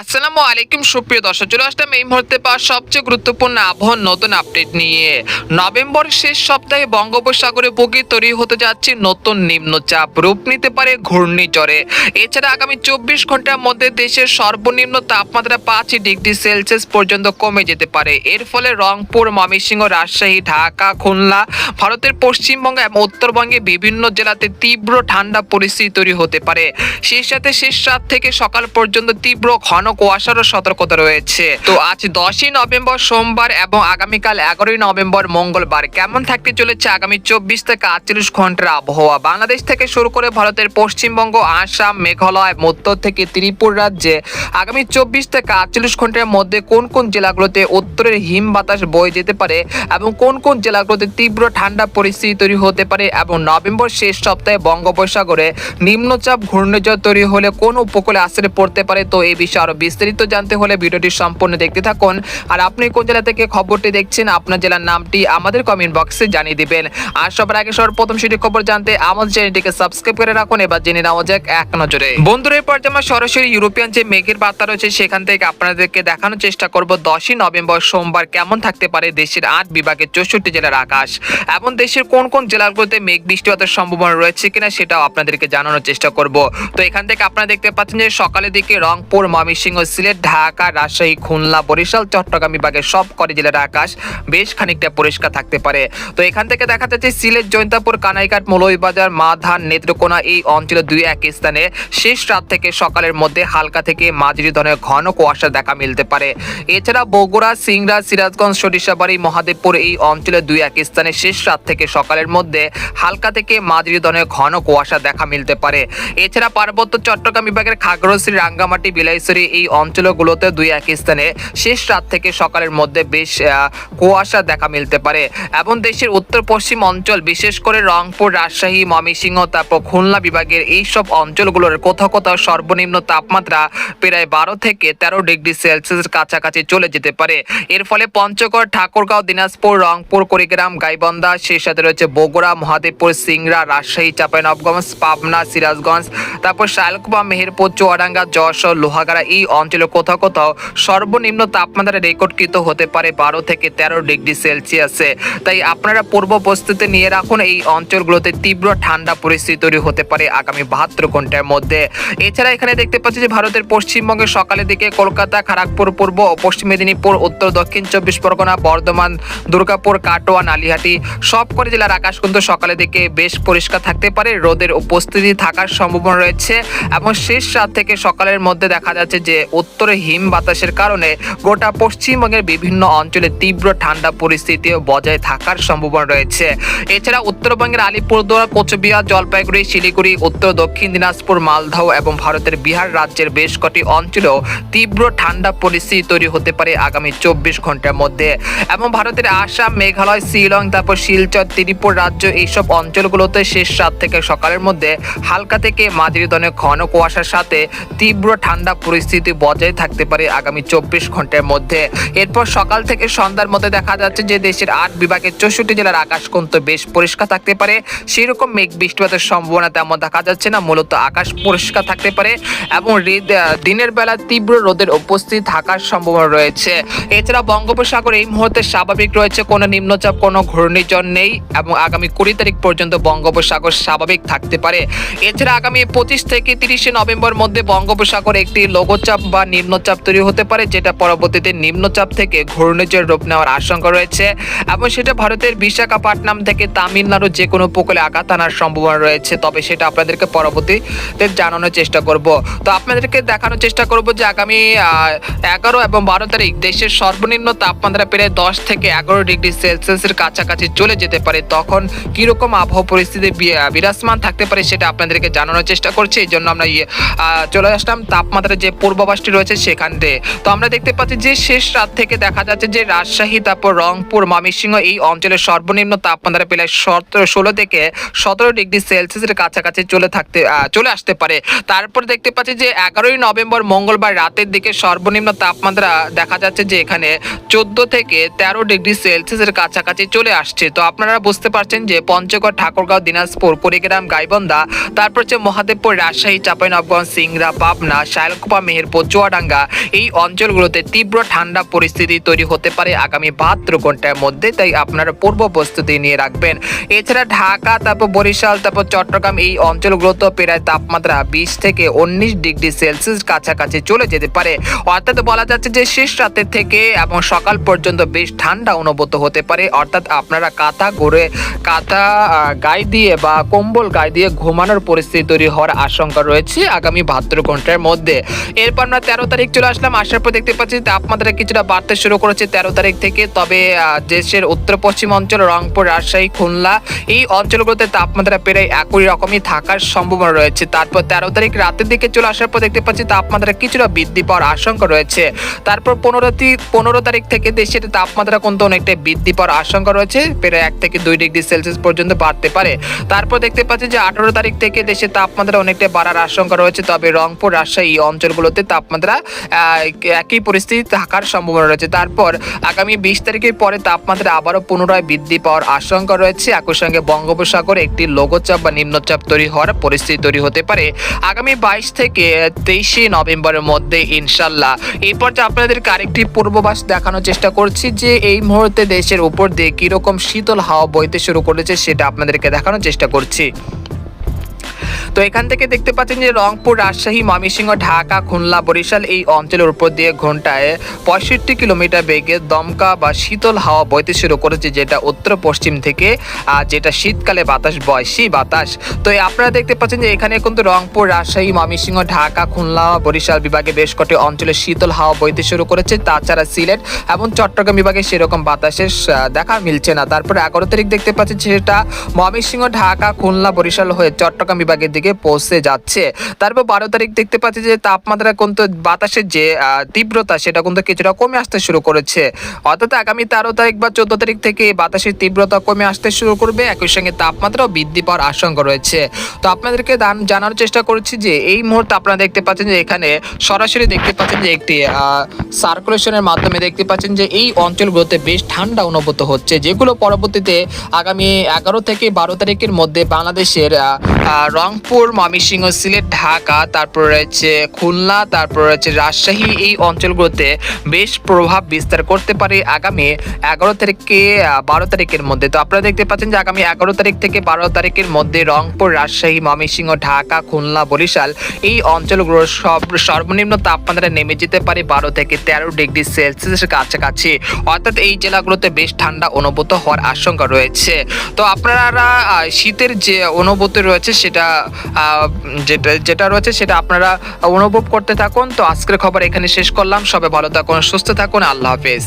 আসসালামু আলাইকুম, সুপ্রিয় দর্শক, চলে আসলাম এই মুহূর্তে পাওয়া সবচেয়ে গুরুত্বপূর্ণ আবহাওয়ার নতুন আপডেট নিয়ে। নভেম্বর শেষ সপ্তাহে বঙ্গোপসাগরে বুকে তৈরি হতে যাচ্ছে নতুন নিম্নচাপ, রূপ নিতে পারে ঘূর্ণিঝড়ে। এছাড়া আগামী চব্বিশ ঘণ্টার মধ্যে দেশের সর্বনিম্ন তাপমাত্রা পাঁচ ডিগ্রি সেলসিয়াস পর্যন্ত কমে যেতে পারে। এর ফলে রংপুর, ময়মনসিংহ, রাজশাহী, ঢাকা, খুলনা, ভারতের পশ্চিমবঙ্গ এবং উত্তরবঙ্গে বিভিন্ন জেলাতে তীব্র ঠান্ডা পরিস্থিতি তৈরি হতে পারে। সেই সাথে শেষ রাত থেকে সকাল পর্যন্ত তীব্র ঘন কুয়াশারও সতর্কতা রয়েছে। তো আজ দশই নভেম্বর সোমবার এবং আগামীকাল এগারোই নভেম্বর মঙ্গলবার কেমন থাকতে চলেছে আগামী চব্বিশ থেকে আটচল্লিশ ঘণ্টার আবহাওয়া? বাংলাদেশ থেকে শুরু করে ভারতের পশ্চিমবঙ্গ, আসাম, মেঘালয় উত্তর থেকে ত্রিপুর রাজ্যে আগামী চব্বিশ থেকে আটচল্লিশ ঘণ্টার মধ্যে কোন কোন জেলাগুলোতে উত্তরের হিম বাতাস বয়ে যেতে পারে এবং কোন কোন জেলাগুলোতে তীব্র ঠান্ডা পরিস্থিতি তৈরি হতে পারে এবং নভেম্বর শেষ সপ্তাহে বঙ্গোপসাগরে নিম্নচাপ ঘূর্ণিঝড় তৈরি হলে কোন উপকূলে আশ্রয় পড়তে পারে? তো এই বিষয়ে আরও বিস্তারিত জানতে হলে ভিডিওটি সম্পূর্ণ দেখতে থাকুন। আর আপনি কোন জেলা থেকে খবরটি দেখছেন, আপনার জেলার নামটি আমাদের কমেন্ট বক্সে জানিয়ে দিবেন। আর সবার আগে সর্বপ্রথম সেটি খবর জানতে আমাদের চ্যানেলটিকে সাবস্ক্রাইব করে রাখুন, এবার জেনে নেওয়া যাক এক নজরে। বন্ধুরা, এরপর যে আমরা সরাসরি ইউরোপিয়ান যে মেঘের বার্তা রয়েছে, সেখান থেকে আপনাদেরকে দেখানোর চেষ্টা করব, দশই নভেম্বর সোমবার কেমন থাকতে পারে দেশের আট বিভাগের চৌষট্টি জেলার আকাশ। এবং দেশের কোন কোন জেলাগুলোতে মেঘ বৃষ্টিপাতের সম্ভাবনা রয়েছে কিনা সেটাও আপনাদেরকে জানানোর চেষ্টা করব। তো এখান থেকে আপনারা দেখতে পাচ্ছেন যে সকালের দিকে রংপুর, ময়মনসিংহ সিলেট, ঢাকা, রাজশাহী, খুলনা, বরিশাল, চট্টগ্রাম বিভাগের সব কটি জেলার আকাশ বেশ খানিকটা পরিষ্কার থাকতে পারে। তো এখান থেকে দেখা যাচ্ছে সিলেট, জৈন্তাপুর, কানাইঘাট, মৌলভীবাজার, মাধান, নেত্রকোনা এই অঞ্চলে দুই এক স্থানে শেষ রাত থেকে সকালের মধ্যে হালকা থেকে মাঝারি ধরনের ঘন কুয়াশা দেখা মিলতে পারে। এছাড়া বগুড়া, সিংড়া, সিরাজগঞ্জ, সরিষাবাড়ি, মহাদেবপুর এই অঞ্চলে দুই এক স্থানে শেষ রাত থেকে সকালের মধ্যে হালকা থেকে মাঝারি ধরনের ঘন কুয়াশা দেখা মিলতে পারে। এছাড়া পার্বত্য চট্টগ্রাম বিভাগের খাগড়শ্রী রাঙ্গামাটি, বিলাইছড়ি এই অঞ্চলগুলোতে দুই এক স্থানে শেষ রাত থেকে সকালের মধ্যে বেশ কুয়াশা দেখা মিলতে পারে। এবং দেশের উত্তর পশ্চিম অঞ্চল, বিশেষ করে রংপুর, রাজশাহী, ময়মনসিংহ, তারপর খুলনা বিভাগের এই সব অঞ্চলগুলোর কোথাও কোথাও সর্বনিম্ন তাপমাত্রা প্রায় বারো থেকে তেরো ডিগ্রি সেলসিয়াসের কাছাকাছি চলে যেতে পারে। এর ফলে পঞ্চগড়, ঠাকুরগাঁও, দিনাজপুর, রংপুর, কুড়িগ্রাম, গাইবান্ধা, সেই সাথে রয়েছে বগুড়া, মহাদেবপুর, সিংড়া, রাজশাহী চাঁপাইনবগঞ্জ পাবনা, সিরাজগঞ্জ, তারপর শালকুপা মেহেরপুর, চুয়াডাঙ্গা, যশোর, লোহাগাড়া, এই অঞ্চলে কোথাও কোথাও সর্বনিম্ন তাপমাত্রা রেকর্ডকৃত হতে পারে বারো থেকে তেরো ডিগ্রি সেলসিয়াসে। তাই আপনারা পূর্ব প্রস্তুতি নিয়ে রাখুন, এই অঞ্চলগুলোতে তীব্র ঠান্ডা পরিস্থিতি তৈরি হতে পারে আগামী বাহাত্তর ঘণ্টার মধ্যে। এছাড়া এখানে দেখতে পাচ্ছি যে ভারতের পশ্চিমবঙ্গের সকালের দিকে কলকাতা খড়গপুর পূর্ব ও পশ্চিম মেদিনীপুর, উত্তর, দক্ষিণ চব্বিশ পরগনা, বর্ধমান, দুর্গাপুর, কাটোয়া, নালিহাটি সবকটি জেলার আকাশ কিন্তু সকালের দিকে বেশ পরিষ্কার থাকতে পারে। রোদের উপস্থিতি থাকার সম্ভাবনা রয়েছে এবং শেষ রাত থেকে সকালের মধ্যে দেখা যাচ্ছে যে উত্তরে হিম বাতাসের কারণে গোটা পশ্চিমবঙ্গের বিভিন্ন অঞ্চলে তীব্র ঠান্ডা পরিস্থিতিও বজায় থাকার সম্ভাবনা রয়েছে। এছাড়া উত্তরবঙ্গের আলিপুরদুয়ার, কোচবিহার, জলপাইগুড়ি, শিলিগুড়ি, উত্তর, দক্ষিণ দিনাজপুর, মালদহ এবং ভারতের বিহার রাজ্যের বেশ কটি অঞ্চলেও তীব্র ঠান্ডা পরিস্থিতি তৈরি হতে পারে আগামী চব্বিশ ঘণ্টার মধ্যে। এবং ভারতের আসাম, মেঘালয়, শিলং, তারপর শিলচর, ত্রিপুর রাজ্য এইসব অঞ্চলগুলোতে শেষ রাত থেকে সকালের মধ্যে হালকা থেকে মাঝারি ধরনের ঘন কুয়াশার সাথে তীব্র ঠান্ডা পরিস্থিতি বজায় থাকতে পারে আগামী চব্বিশ ঘণ্টার মধ্যে। এরপর সকাল থেকে সন্ধ্যার মধ্যে দেখা যাচ্ছে যে দেশের আট বিভাগের চৌষট্টি জেলার আকাশ কিন্তু বেশ পরিষ্কার থাকতে পারে। সেরকম মেঘ বৃষ্টিপাতের সম্ভাবনা তেমন দেখা যাচ্ছে না, মূলত আকাশ পরিষ্কার থাকতে পারে এবং দিনের বেলা তীব্র রোদের উপস্থিতি থাকার সম্ভাবনা রয়েছে। এছাড়া বঙ্গোপসাগর এই মুহূর্তে স্বাভাবিক রয়েছে, কোনো নিম্নচাপ, কোনো ঘূর্ণিঝড় নেই এবং আগামী কুড়ি তারিখ পর্যন্ত বঙ্গোপসাগর স্বাভাবিক থাকতে পারে। এছাড়া আগামী পঁচিশ থেকে তিরিশে নভেম্বর মধ্যে বঙ্গোপসাগর একটি লঘুচাপ বা নিম্নচাপ তৈরি হতে পারে যেটা পরবর্তীতে নিম্নচাপ থেকে ঘূর্ণিঝড় রূপ নেওয়ার আশঙ্কা রয়েছে। এবং সেটা ভারতের বিশাখাপাট্টনাম থেকে তামিলনাড়ু যে কোনো উপকূলে আঘাত আনার সম্ভাবনা রয়েছে তবে সেটা আপনাদেরকে পরবর্তীতে জানানোর চেষ্টা করব। তো আপনাদেরকে দেখানোর চেষ্টা করব যে আগামী এগারো এবং বারো তারিখ দেশের সর্বনিম্ন তাপমাত্রা প্রায় দশ থেকে এগারো ডিগ্রি সেলসিয়াসের কাছাকাছি চলে যেতে পারে। তখন কীরকম আবহাওয়া পরিস্থিতি বিরাজমান থাকতে পারে সেটা আপনাদেরকে জানানোর চেষ্টা করছি। এই জন্য আমরা ইয়ে, চলে আসলাম। তাপমাত্রা যে পূর্বাভাসটি রয়েছে সেখান থেকে তো আমরা দেখতে পাচ্ছি যে শেষ রাত থেকে দেখা যাচ্ছে যে রাজশাহী, তারপর রংপুর, ময়মনসিংহ এই অঞ্চলের সর্বনিম্ন তাপমাত্রা প্রায় সতেরো, ষোলো থেকে সতেরো ডিগ্রি সেলসিয়াসের কাছাকাছি চলে থাকতে চলে আসতে পারে। তারপর দেখতে পাচ্ছি যে এগারোই নভেম্বর মঙ্গলবার রাতের দিকে সর্বনিম্ন তাপমাত্রা দেখা যাচ্ছে যে এখানে চোদ্দ থেকে তেরো ডিগ্রি সেলসিয়াসের কাছাকাছি চলে আসছে। তো আপনারা বুঝতে পারছেন যে পঞ্চগড়, ঠাকুরগাঁও, দিনাজপুর, কুড়িগ্রাম, গাইবন্ধা, তারপর হচ্ছে মহাদেবপুর, রাজশাহী চাঁপাইনবগঞ্জ সিংড়া, পাবনা শায়লকুপা মেহেরপুর তারপর চুয়াডাঙ্গা এই অঞ্চলগুলোতে তীব্র ঠান্ডা পরিস্থিতি তৈরি হতে পারে আগামী বাহাত্তর ঘণ্টার মধ্যে, তাই আপনারা পূর্ব প্রস্তুতি নিয়ে রাখবেন। এছাড়া ঢাকা, তারপর বরিশাল, তারপর চট্টগ্রাম এই অঞ্চলগুলোতে প্রায় তাপমাত্রা বিশ থেকে উনিশ ডিগ্রি সেলসিয়াস কাছাকাছি চলে যেতে পারে। অর্থাৎ বলা যাচ্ছে যে শেষ রাতের থেকে এবং সকাল পর্যন্ত বেশ ঠান্ডা অনুভূত হতে পারে। অর্থাৎ আপনারা কাঁথা ঘুরে, কাঁথা গায়ে দিয়ে বা কম্বল গায়ে দিয়ে ঘুমানোর পরিস্থিতি তৈরি হওয়ার আশঙ্কা রয়েছে আগামী বাহাত্তর ঘণ্টার মধ্যে। এরপর আমরা তেরো তারিখ চলে আসলাম। আসার পর দেখতে পাচ্ছি তাপমাত্রা কিছুটা বাড়তে শুরু করেছে তেরো তারিখ থেকে। তবে দেশের উত্তর পশ্চিম অঞ্চল, রংপুর, রাজশাহী, খুলনা, এই অঞ্চলগুলোতে তাপমাত্রা প্রায় একই রকমই থাকার সম্ভাবনা রয়েছে। তারপর তেরো তারিখ রাতের দিকে চলে আসার পর দেখতে পাচ্ছি তাপমাত্রা কিছুটা বৃদ্ধি পাওয়ার আশঙ্কা রয়েছে। তারপর পনেরো পনেরো তারিখ থেকে দেশের তাপমাত্রা কিন্তু অনেকটা বৃদ্ধি পাওয়ার আশঙ্কা রয়েছে। প্রায় এক থেকে দুই ডিগ্রি সেলসিয়াস পর্যন্ত বাড়তে পারে। তারপর দেখতে পাচ্ছি যে আঠারো তারিখ থেকে দেশের তাপমাত্রা অনেকটা বাড়ার আশঙ্কা রয়েছে। তবে রংপুর, রাজশাহী এই অঞ্চলগুলোতে তাপমাত্রা একই পরিস্থিতি থাকার সম্ভাবনা রয়েছে। তারপর আগামী বিশ তারিখের পরে তাপমাত্রা আবারও পুনরায় বৃদ্ধি পাওয়ার আশঙ্কা রয়েছে। একই সঙ্গে বঙ্গোপসাগরে একটি লঘুচাপ বা নিম্নচাপ তৈরি হওয়ার পরিস্থিতি তৈরি হতে পারে। আগামী বাইশ থেকে তেইশে নভেম্বরের মধ্যে ইনশাল্লাহ এই পর্যায়ে আপনাদেরকে আরেকটি পূর্বাভাস দেখানোর চেষ্টা করছি যে, এই মুহূর্তে দেশের উপর দিয়ে কীরকম শীতল হাওয়া বইতে শুরু করেছে সেটা আপনাদেরকে দেখানোর চেষ্টা করছি। তো এখান থেকে দেখতে পাচ্ছেন যে রংপুর রাজশাহী ময়মনসিংহ ঢাকা খুলনা বরিশাল এই অঞ্চলের উপর দিয়ে ঘন্টায় পঁয়ষট্টি কিলোমিটার বেগে দমকা বা শীতল হাওয়া বইতে শুরু করেছে যেটা উত্তর পশ্চিম থেকে আহ, যেটা শীতকালে বাতাস বয় সেই বাতাস। তো আপনারা দেখতে পাচ্ছেন যে এখানে কিন্তু রংপুর রাজশাহী ময়মনসিংহ ঢাকা খুলনা বরিশাল বিভাগে বেশ কটি অঞ্চলে শীতল হাওয়া বইতে শুরু করেছে। তাছাড়া সিলেট এবং চট্টগ্রাম বিভাগে সেরকম বাতাসের দেখা মিলছে না। তারপরে এগারো তারিখ দেখতে পাচ্ছেন সেটা ময়মনসিংহ ঢাকা খুলনা বরিশাল হয়ে চট্টগ্রাম বিভাগের দিকে পৌঁছে যাচ্ছে। তারপর বারো তারিখ দেখতে পাচ্ছি যে তাপমাত্রা কিন্তু বাতাসের যে তীব্রতা সেটা কিন্তু কিছুটা কমে আসতে শুরু করেছে। অর্থাৎ আগামী তেরো তারিখ বা চোদ্দ তারিখ থেকে বাতাসের তীব্রতা কমে আসতে শুরু করবে। একই সঙ্গে তাপমাত্রাও বৃদ্ধি পাওয়ার আশঙ্কা রয়েছে। তো আপনাদেরকে জানার চেষ্টা করছি যে এই মুহূর্তে আপনারা দেখতে পাচ্ছেন যে এখানে সরাসরি দেখতে পাচ্ছেন যে একটি সার্কুলেশনের মাধ্যমে দেখতে পাচ্ছেন যে এই অঞ্চলগুলোতে বেশ ঠান্ডা অনুভূত হচ্ছে যেগুলো পরবর্তীতে আগামী এগারো থেকে বারো তারিখের মধ্যে বাংলাদেশের আহ, রংপুর ময়মনসিংহ, সিলেট, ঢাকা, তারপর রয়েছে খুলনা, তারপর রয়েছে রাজশাহী। এই অঞ্চলগুলোতে বেশ প্রভাব বিস্তার করতে পারে আগামী এগারো থেকে বারো তারিখের মধ্যে। তো আপনারা দেখতে পাচ্ছেন যে আগামী এগারো তারিখ থেকে বারো তারিখের মধ্যে রংপুর, রাজশাহী, ময়মনসিংহ, ঢাকা, খুলনা, বরিশাল এই অঞ্চলগুলোর সব সর্বনিম্ন তাপমাত্রা নেমে যেতে পারে বারো থেকে তেরো ডিগ্রি সেলসিয়াসের কাছাকাছি। অর্থাৎ এই জেলাগুলোতে বেশ ঠান্ডা অনুভূত হওয়ার আশঙ্কা রয়েছে। তো আপনারা শীতের যে অনুভূতি রয়েছে সেটা যেটা যেটা রয়েছে সেটা আপনারা অনুভব করতে থাকুন। তো আজকের খবর এখানে শেষ করলাম। সবাই ভালো থাকুন, সুস্থ থাকুন। আল্লাহ হাফেজ।